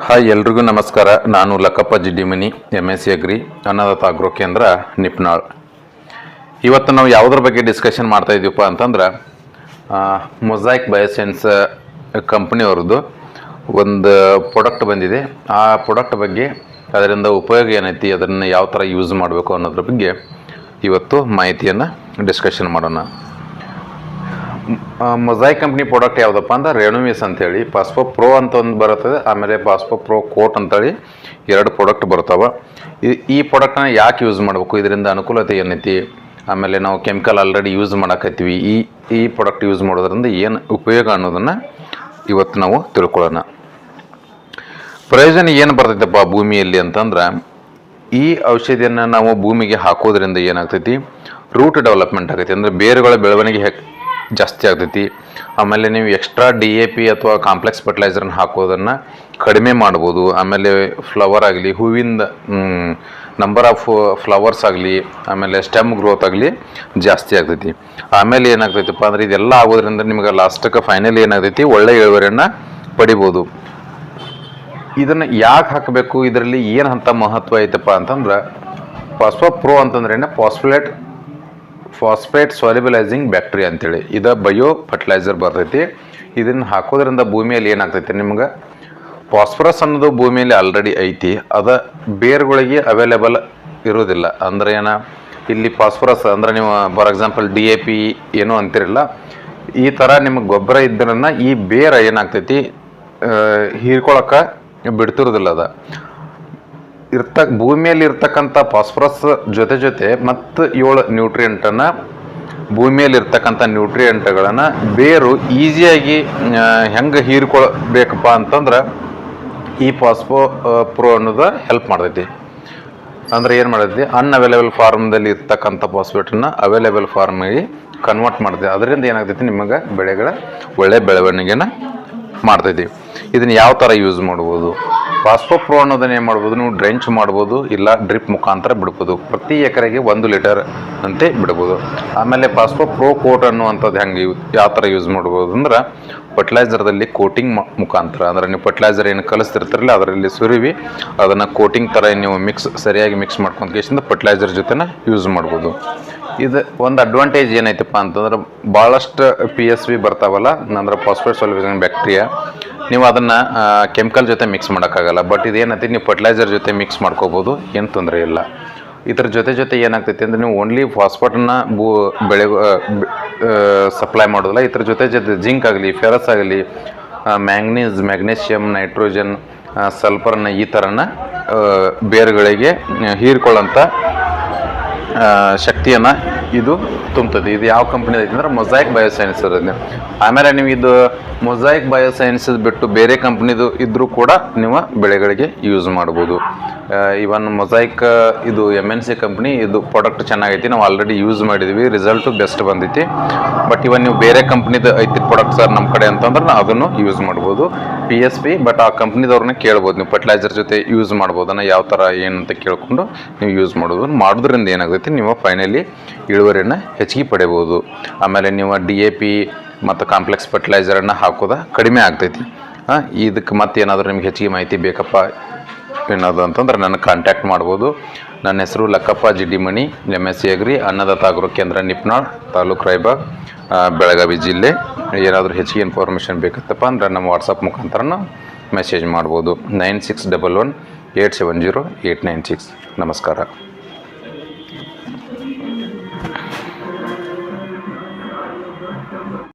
Hi, ಎಲ್ರಿಗೂ ನಮಸ್ಕಾರ. ನಾನು Lakkappa Jiddimani M S C agri Annadata agro Kendra, Nipnal. ಇವತ್ತು ನಾವು ಯಾವುದ್ರ ಬಗ್ಗೆ ಡಿಸ್ಕಷನ್ ಮಾಡ್ತಾ ಇದೀವಪ್ಪ ಅಂತಂದ್ರೆ ಮೊಸೈಕ್ ಬಯೋಸೆನ್ಸ್ ಕಂಪ್ನಿಯವ್ರದ್ದು ಒಂದು ಪ್ರಾಡಕ್ಟ್ ಬಂದಿದೆ. ಆ ಪ್ರಾಡಕ್ಟ್ ಬಗ್ಗೆ ಅದರಿಂದ ಉಪಯೋಗ ಏನೈತಿ, ಅದನ್ನು ಯಾವ ಥರ ಯೂಸ್ ಮಾಡಬೇಕು ಅನ್ನೋದ್ರ ಬಗ್ಗೆ ಇವತ್ತು ಮಾಹಿತಿಯನ್ನು ಡಿಸ್ಕಷನ್ ಮಾಡೋಣ. ಮೊಸೈಕ್ ಕಂಪ್ನಿ ಪ್ರಾಡಕ್ಟ್ ಯಾವುದಪ್ಪ ಅಂದ್ರೆ ರೆಣುವಿಸ್ ಅಂತೇಳಿ. ಪಾಸ್ಪೋ ಪ್ರೋ ಅಂತ ಒಂದು ಬರುತ್ತದೆ. ಆಮೇಲೆ ಪಾಸ್ಪೋ ಪ್ರೋ ಕೋಟ್ ಅಂತೇಳಿ ಎರಡು ಪ್ರಾಡಕ್ಟ್ ಬರ್ತಾವೆ. ಈ- ಈ ಪ್ರಾಡಕ್ಟ್ನ ಯಾಕೆ ಯೂಸ್ ಮಾಡಬೇಕು? ಇದರಿಂದ ಅನುಕೂಲತೆ ಏನೈತಿ? ಆಮೇಲೆ ನಾವು ಕೆಮಿಕಲ್ ಆಲ್ರೆಡಿ ಯೂಸ್ ಮಾಡಕತ್ತೀವಿ. ಈ ಈ ಪ್ರಾಡಕ್ಟ್ ಯೂಸ್ ಮಾಡೋದ್ರಿಂದ ಏನು ಉಪಯೋಗ ಅನ್ನೋದನ್ನು ಇವತ್ತು ನಾವು ತಿಳ್ಕೊಳ್ಳೋಣ. ಪ್ರಯೋಜನ ಏನು ಬರ್ತೈತಪ್ಪ ಭೂಮಿಯಲ್ಲಿ ಅಂತಂದ್ರೆ, ಈ ಔಷಧಿಯನ್ನು ನಾವು ಭೂಮಿಗೆ ಹಾಕೋದ್ರಿಂದ ಏನಾಗ್ತೈತಿ? ರೂಟ್ ಡೆವಲಪ್ಮೆಂಟ್ ಆಗೈತಿ. ಅಂದರೆ ಬೇರುಗಳ ಬೆಳವಣಿಗೆ ಜಾಸ್ತಿ ಆಗ್ತೈತಿ. ಆಮೇಲೆ ನೀವು ಎಕ್ಸ್ಟ್ರಾ ಡಿ ಎ ಪಿ ಅಥವಾ ಕಾಂಪ್ಲೆಕ್ಸ್ ಫರ್ಟಿಲೈಸರ್ನ ಹಾಕೋದನ್ನು ಕಡಿಮೆ ಮಾಡ್ಬೋದು. ಆಮೇಲೆ ಫ್ಲವರ್ ಆಗಲಿ, ಹೂವಿಂದ ನಂಬರ್ ಆಫ್ ಫ್ಲವರ್ಸ್ ಆಗಲಿ, ಆಮೇಲೆ ಸ್ಟೆಮ್ ಗ್ರೋತ್ ಆಗಲಿ ಜಾಸ್ತಿ ಆಗ್ತೈತಿ. ಆಮೇಲೆ ಏನಾಗ್ತೈತಪ್ಪ ಅಂದ್ರೆ ಇದೆಲ್ಲ ಆಗೋದ್ರಿಂದ ನಿಮಗೆ ಲಾಸ್ಟಕ್ಕೆ ಫೈನಲಿ ಏನಾಗ್ತೈತಿ? ಒಳ್ಳೆ ಇಳುವರಿಯನ್ನು ಪಡಿಬೋದು. ಇದನ್ನು ಯಾಕೆ ಹಾಕಬೇಕು? ಇದರಲ್ಲಿ ಏನು ಅಂತ ಮಹತ್ವ ಐತಪ್ಪ ಅಂತಂದ್ರೆ ಪಾಸ್ಪೋ ಪ್ರೋ ಅಂತಂದ್ರೆ ಪಾಸ್ಫಲೇಟ್ ಫಾಸ್ಫೇಟ್ ಸಾಲಿಬಲೈಸಿಂಗ್ ಬ್ಯಾಕ್ಟೀರಿಯಾ ಅಂತೇಳಿ. ಇದು ಬಯೋ ಫರ್ಟಿಲೈಸರ್ ಬರ್ತೈತಿ. ಇದನ್ನು ಹಾಕೋದ್ರಿಂದ ಭೂಮಿಯಲ್ಲಿ ಏನಾಗ್ತೈತಿ ನಿಮ್ಗೆ? ಫಾಸ್ಫರಸ್ ಅನ್ನೋದು ಭೂಮಿಯಲ್ಲಿ ಆಲ್ರೆಡಿ ಐತಿ. ಅದ ಬೇರುಗಳಿಗೆ ಅವೈಲೇಬಲ್ ಇರೋದಿಲ್ಲ ಅಂದ್ರೆ ಏನ? ಇಲ್ಲಿ ಫಾಸ್ಫರಸ್ ಅಂದರೆ ನೀವು for example D A P ಏನೋ ಅಂತಿರಲ್ಲ, ಈ ಥರ ನಿಮಗೆ ಗೊಬ್ಬರ ಇದ್ದರನ್ನು ಈ ಬೇರ ಏನಾಗ್ತೈತಿ ಹೀರ್ಕೊಳಕ್ಕೆ ಬಿಡ್ತಿರೋದಿಲ್ಲ ಅದ. ಇರ್ತ ಭೂಮಿಯಲ್ಲಿ ಇರ್ತಕ್ಕಂಥ ಫಾಸ್ಫರಸ್ ಜೊತೆ ಜೊತೆ ಮತ್ತು ಏಳು ನ್ಯೂಟ್ರಿಯೆಂಟನ್ನು ಭೂಮಿಯಲ್ಲಿ ಇರ್ತಕ್ಕಂಥ ನ್ಯೂಟ್ರಿಯೆಂಟ್ಗಳನ್ನು ಬೇರು ಈಸಿಯಾಗಿ ಹೆಂಗೆ ಹೀರ್ಕೊಳ್ಬೇಕಪ್ಪ ಅಂತಂದ್ರೆ ಈ ಫಾಸ್ಫೋ ಪ್ರೋ ಅನ್ನೋದು ಹೆಲ್ಪ್ ಮಾಡ್ತೈತಿ. ಅಂದ್ರೆ ಏನು ಮಾಡೈತಿ ಅನ್ಅವೈಲೇಬಲ್ ಫಾರ್ಮ್ದಲ್ಲಿ ಇರ್ತಕ್ಕಂಥ ಫಾಸ್ಫೇಟನ್ನು ಅವೈಲೇಬಲ್ ಫಾರ್ಮಿಗೆ ಕನ್ವರ್ಟ್ ಮಾಡ್ತೈತಿ. ಅದರಿಂದ ಏನಾಗ್ತೈತಿ? ನಿಮಗೆ ಬೆಳೆಗಳ ಒಳ್ಳೆ ಬೆಳವಣಿಗೆನ ಮಾಡ್ತೈತಿ. ಇದನ್ನು ಯಾವ ಥರ ಯೂಸ್ ಮಾಡ್ಬೋದು? ಮಾಡಬಹುದು ಏನು ಮಾಡ್ಬೋದು ನೀವು ಡ್ರೆಂಚ್ ಮಾಡ್ಬೋದು, ಇಲ್ಲ ಡ್ರಿಪ್ ಮುಖಾಂತರ ಬಿಡ್ಬೋದು. ಪ್ರತಿ ಎಕರೆಗೆ ಒಂದು ಲೀಟರ್ ಅಂತೆ ಬಿಡ್ಬೋದು. ಆಮೇಲೆ ಫಾಸ್ಫೋ ಪ್ರೋ ಕೋಟ್ ಅನ್ನುವಂಥದ್ದು ಹೆಂಗೆ ಯಾವ ಥರ ಯೂಸ್ ಮಾಡ್ಬೋದು ಅಂದ್ರೆ ಫರ್ಟಿಲೈಸರ್ದಲ್ಲಿ ಕೋಟಿಂಗ್ ಮುಖಾಂತರ. ಅಂದ್ರೆ ನೀವು ಫರ್ಟಿಲೈಸರ್ ಏನು ಕಲಿಸ್ತಿರ್ತಿರಲ್ಲ, ಅದರಲ್ಲಿ ಸುರಿವಿ, ಅದನ್ನು ಕೋಟಿಂಗ್ ಥರ ನೀವು ಮಿಕ್ಸ್, ಸರಿಯಾಗಿ ಮಿಕ್ಸ್ ಕೇಸಿಂದ ಫರ್ಟಿಲೈಸರ್ ಜೊತೆನ ಯೂಸ್ ಮಾಡ್ಬೋದು. ಇದು ಒಂದು ಅಡ್ವಾಂಟೇಜ್ ಏನೈತಪ್ಪ ಅಂತಂದ್ರೆ ಭಾಳಷ್ಟು ಪಿ ಎಸ್ ವಿ ಬರ್ತಾವಲ್ಲ ಅಂದ್ರೆ ಫಾಸ್ಫೇಟ್ ಸೊಲ್ಯೂಷನ್ ಬ್ಯಾಕ್ಟೀರಿಯಾ ನೀವು ಅದನ್ನು ಕೆಮಿಕಲ್ ಜೊತೆ ಮಿಕ್ಸ್ ಮಾಡೋಕ್ಕಾಗಲ್ಲ. ಬಟ್ ಇದೇನೈತಿ, ನೀವು ಫರ್ಟಿಲೈಸರ್ ಜೊತೆ ಮಿಕ್ಸ್ ಮಾಡ್ಕೋಬೋದು, ಏನು ತೊಂದರೆ ಇಲ್ಲ. ಇದ್ರ ಜೊತೆ ಜೊತೆ ಏನಾಗ್ತೈತಿ ಅಂದ್ರೆ, ನೀವು ಓನ್ಲಿ ಫಾಸ್ಫೇಟನ್ನ ಬೂ, ಬೆಳೆ ಸಪ್ಲೈ ಮಾಡೋದಿಲ್ಲ. ಇದ್ರ ಜೊತೆ ಜೊತೆ ಜಿಂಕ್ ಆಗಲಿ ಫೆರಸ್ ಆಗಲಿ ಮ್ಯಾಂಗ್ನೀಸ್ ಮ್ಯಾಗ್ನೀಷಿಯಮ್ ನೈಟ್ರೋಜನ್ ಸಲ್ಫರ್ನ ಈ ಥರನ ಬೇರುಗಳಿಗೆ ಹೀರ್ಕೊಳ್ಳೋಂಥ ಶಕ್ತಿಯನ್ನ ಇದು ತುಂಬುತ್ತದೆ ಇದು ಯಾವ ಕಂಪ್ನಿ ಐತಿ ಅಂದ್ರೆ ಮೊಸೈಕ್ ಬಯೋಸೈನ್ಸ್ ಇರೋದು ಆಮೇಲೆ ನೀವು ಇದು ಮೊಸಾಯಿಕ್ ಬಯೋಸೈನ್ಸ್ ಬಿಟ್ಟು ಬೇರೆ ಕಂಪ್ನಿದು ಇದ್ರೂ ಕೂಡ ನೀವು ಬೆಳೆಗಳಿಗೆ ಯೂಸ್ ಮಾಡ್ಬೋದು. ಇವನ್ ಮೊಸಾಯಿಕ್ ಇದು ಎಂ ಎನ್ ಸಿ ಕಂಪ್ನಿ ಇದು ಪ್ರಾಡಕ್ಟ್ ಚೆನ್ನಾಗೈತಿ, ನಾವು ಆಲ್ರೆಡಿ ಯೂಸ್ ಮಾಡಿದ್ವಿ ರಿಸಲ್ಟ್ ಬೆಸ್ಟ್ ಬಂದೈತಿ. ಬಟ್ ಇವನ್ ನೀವು ಬೇರೆ ಕಂಪ್ನಿದು ಐತಿ ಪ್ರಾಡಕ್ಟ್ ಸರ್ ನಮ್ಮ ಕಡೆ ಅಂತಂದ್ರೆ ನಾವು ಅದನ್ನು ಯೂಸ್ ಮಾಡ್ಬೋದು. ಪಿ ಎಸ್ ಪಿ ಬಟ್ ಆ ಕಂಪ್ನಿದವ್ರನ್ನ ಕೇಳ್ಬೋದು. ನೀವು ಫರ್ಟಿಲೈಸರ್ ಜೊತೆ ಯೂಸ್ ಮಾಡ್ಬೋದನ್ನ, ಯಾವ ಥರ ಏನು ಅಂತ ಕೇಳ್ಕೊಂಡು ನೀವು ಯೂಸ್ ಮಾಡ್ಬೋದು. ಮಾಡೋದ್ರಿಂದ ಏನಾಗುತ್ತೆ, ನೀವು ಫೈನಲಿ ಇಳುವರಿಯನ್ನು ಹೆಚ್ಚಿಗೆ ಪಡೆಯಬಹುದು. ಆಮೇಲೆ ನೀವು ಡಿ ಎ ಪಿ ಮತ್ತು ಕಾಂಪ್ಲೆಕ್ಸ್ ಫರ್ಟಿಲೈಸರನ್ನು ಹಾಕೋದ ಕಡಿಮೆ ಆಗ್ತೈತಿ. ಹಾಂ, ಇದಕ್ಕೆ ಮತ್ತೆ ಏನಾದರೂ ನಿಮ್ಗೆ ಹೆಚ್ಚಿಗೆ ಮಾಹಿತಿ ಬೇಕಪ್ಪ? ಏನದು ಅಂತಂದ್ರೆ ನನಗೆ ಕಾಂಟ್ಯಾಕ್ಟ್ ಮಾಡ್ಬೋದು. ನನ್ನ ಹೆಸರು Lakkappa Jiddimani M S C agri Annadata agro Kendra Nipnal, taluk Raibag Belagavi ಜಿಲ್ಲೆ. ಏನಾದರೂ ಹೆಚ್ಚಿಗೆ ಇನ್ಫಾರ್ಮೇಷನ್ ಬೇಕತ್ತಪ್ಪ ಅಂದ್ರೆ ನಮ್ಮ ವಾಟ್ಸಪ್ ಮುಖಾಂತರನ ಮೆಸೇಜ್ ಮಾಡ್ಬೋದು. Nine six double one eight seven zero eight nine six ನಮಸ್ಕಾರ.